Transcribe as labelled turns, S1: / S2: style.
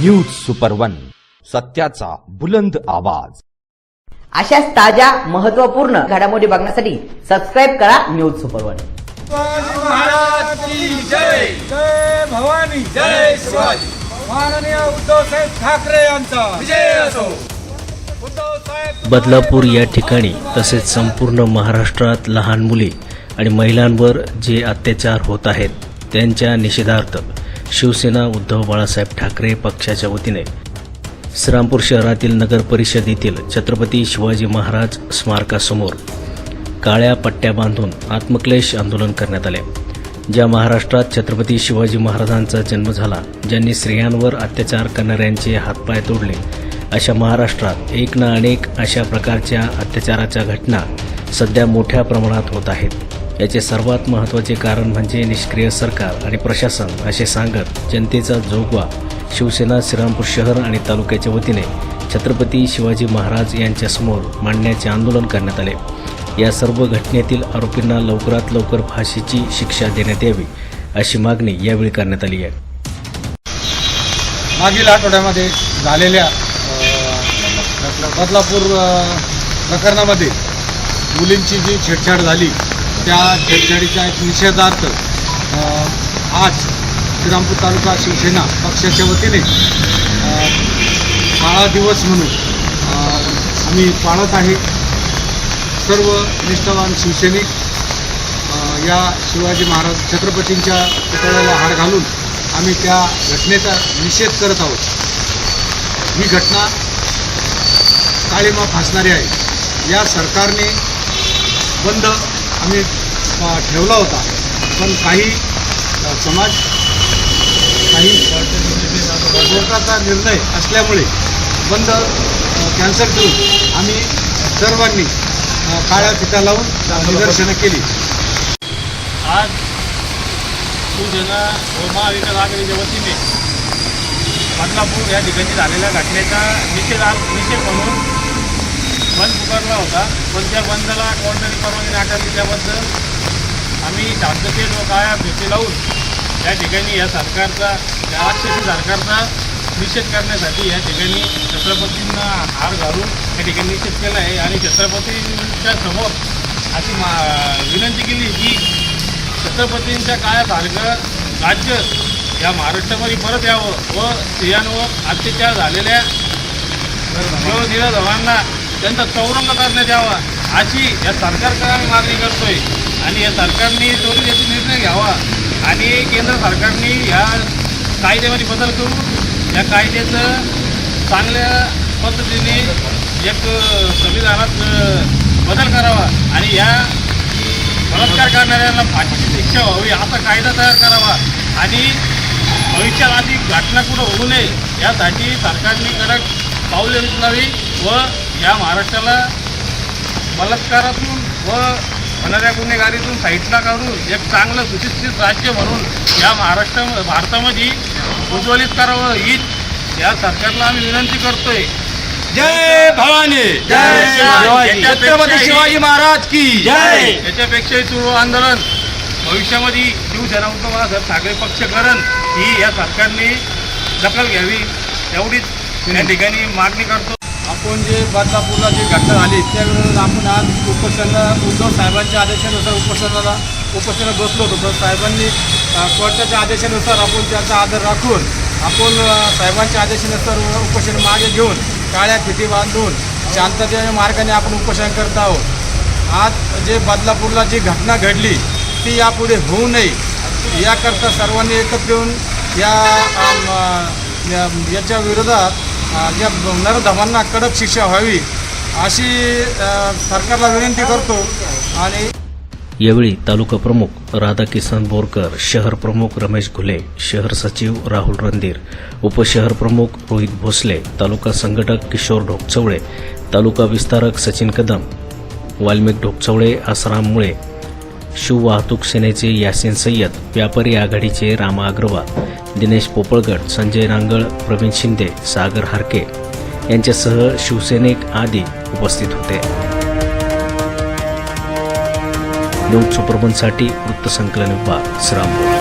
S1: News super one सत्याचा बुलंद आवाज.
S2: अशाच ताज्या महत्त्वपूर्ण घडामोडी बघण्यासाठी सबस्क्राईब करा news super one
S3: Shivaji Maharaj की जय. जय भवानी. जय शिवाजी. माननीय उद्धव साहेब ठाकरे यांचा. विजय असो. उद्धव साहेब
S4: बदलापूर या ठिकाणी तसेच संपूर्ण महाराष्ट्रात लहान मुली आणि महिलांवर जे अत्याचार होत आहेत त्यांच्या निषेधार्थ शिवसेना उद्धव बाळासाहेब ठाकरे पक्षाच्या वतीने श्रीरामपूर शहरातील नगर परिषदेतील छत्रपती शिवाजी महाराज स्मारकासमोर काळ्या पट्ट्या बांधून आत्मक्लेश आंदोलन करण्यात आले. ज्या महाराष्ट्रात छत्रपती शिवाजी महाराजांचा जन्म झाला ज्यांनी स्त्रियांवर अत्याचार करणाऱ्यांचे हातपाय तोडले अशा महाराष्ट्रात एक ना अनेक अशा प्रकारच्या अत्याचाराच्या घटना सध्या मोठ्या प्रमाणात होत आहेत. याचे सर्वात महत्त्वाचे कारण म्हणजे निष्क्रिय सरकार आणि प्रशासन असे सांगत जनतेचा जोगवा. शिवसेना श्रीरामपूर शहर आणि तालुक्याच्या वतीने छत्रपती शिवाजी महाराज यांच्यासमोर मांडण्याचे आंदोलन करण्यात आले. या सर्व घटनेतील आरोपींना लवकरात लवकर फाशीची शिक्षा देण्यात यावी अशी मागणी यावेळी करण्यात आली आहे.
S3: मागील आठवड्यामध्ये झालेल्या बदलापूर प्रकरणामध्ये मुलींची जी छेडछाड झाली त्या छेडछाडीच्या एक निषेधार्थ आज श्रीरामपूर तालुका शिवसेना पक्षाच्या वतीने काळा दिवस म्हणून आम्ही पाळत आहे. सर्व निष्ठावान शिवसैनिक या शिवाजी महाराज छत्रपतींच्या पुतळ्याला हार घालून आम्ही त्या घटनेचा निषेध करत आहोत. ही घटना काळीमा फासणारी आहे. या सरकारने बंद आम्ही ठेवला होता. पण काही समाज काही कोर्टाचा निर्णय असल्यामुळे बंद कॅन्सल करून आम्ही सर्वांनी काळ्या फिता लावून निदर्शनं केली.
S5: आज शिवसेना व महाविकास आघाडीच्या वतीने बदलापूर या ठिकाणी झालेल्या घटनेचा निषेध निषेध म्हणून बंद पुकारला होता. पण त्या बंदला कोणत्याही परवानगी नाकारली त्याबद्दल आम्ही शांततेत व काळ्या भेटी लावून या ठिकाणी या सरकारचा या सरकारचा निषेध करण्यासाठी या ठिकाणी छत्रपतींना हार घालून या ठिकाणी निषेध केला आहे. आणि छत्रपतींच्या समोर अशी मा विनंती केली की छत्रपतींच्या काळासारखं राज्य या महाराष्ट्रामध्ये परत यावं व स्त्रियांवर अत्याचार झालेल्या निराधवांना त्यांचा चौरंग करण्यात यावा अशी या सरकारकडे आम्ही मागणी करतोय. आणि या सरकारने त्वरित याचा निर्णय घ्यावा आणि केंद्र सरकारने ह्या कायद्यामध्ये बदल करून या कायद्याचं चांगल्या पद्धतीने एक संविधानात बदल करावा आणि या बलात्कार करणाऱ्यांना फाशीची शिक्षा व्हावी असा कायदा तयार करावा आणि भविष्यात आधी घटना कुठं होऊ नये यासाठी सरकारने कडक पावले उचलावी व या महाराष्ट्राला बलात्कारातून व होणाऱ्या गुन्हेगारीतून साईडला काढून एक चांगलं सुशिक्षित राज्य म्हणून या महाराष्ट्र भारतामध्ये उज्ज्वलित करावं हीच या सरकारला आम्ही विनंती करतोय.
S3: जय भवानी.
S5: शिवाजी.
S3: छत्रपती शिवाजी महाराज की. जय.
S5: याच्यापेक्षाही सुरू आंदोलन. भविष्यामध्ये शिवसेना उद्धव बाळासाहेब ठाकरे पक्ष करण ही या सरकारने दखल घ्यावी एवढीच या ठिकाणी मागणी करतो.
S3: आपण जे बदलापूरला जी घटना झाली त्यावेळेस आपण आज उपोषणाला उद्धव साहेबांच्या आदेशानुसार उपोषणाला उपोषणाला बसलो होतो. तर साहेबांनी कोर्टाच्या आदेशानुसार आपण त्याचा आदर राखून आपण साहेबांच्या आदेशानुसार उपोषण मागे घेऊन काळ्या फिती बांधून शांततेच्या मार्गाने आपण उपोषण करत आहोत. आज जे बदलापूरला जी घटना घडली ती यापुढे होऊ नये याकरता सर्वांनी एकत्र येऊन या याच्या विरोधात या नरधमांना कडक शिक्षा व्हावी अशी सरकारला विनंती करतो. आणि
S4: यावेळी तालुका प्रमुख राधा किसन बोरकर शहर प्रमुख रमेश घुले शहर सचिव राहुल रणधीर उपशहर प्रमुख रोहित भोसले तालुका संघटक किशोर ढोकचवळे तालुका विस्तारक सचिन कदम वाल्मिक ढोकचवळे आसराम मुळे शिव वाहतूक सेनेचे यासिन सय्यद व्यापारी आघाडीचे रामा अग्रवाल दिनेश पोपळगड संजय रांगळ प्रवीण शिंदे सागर हारके यांच्यासह शिवसैनिक आदी उपस्थित होते. न्यूज सुपरबनसाठी वृत्तसंकलन विभाग श्रामपूर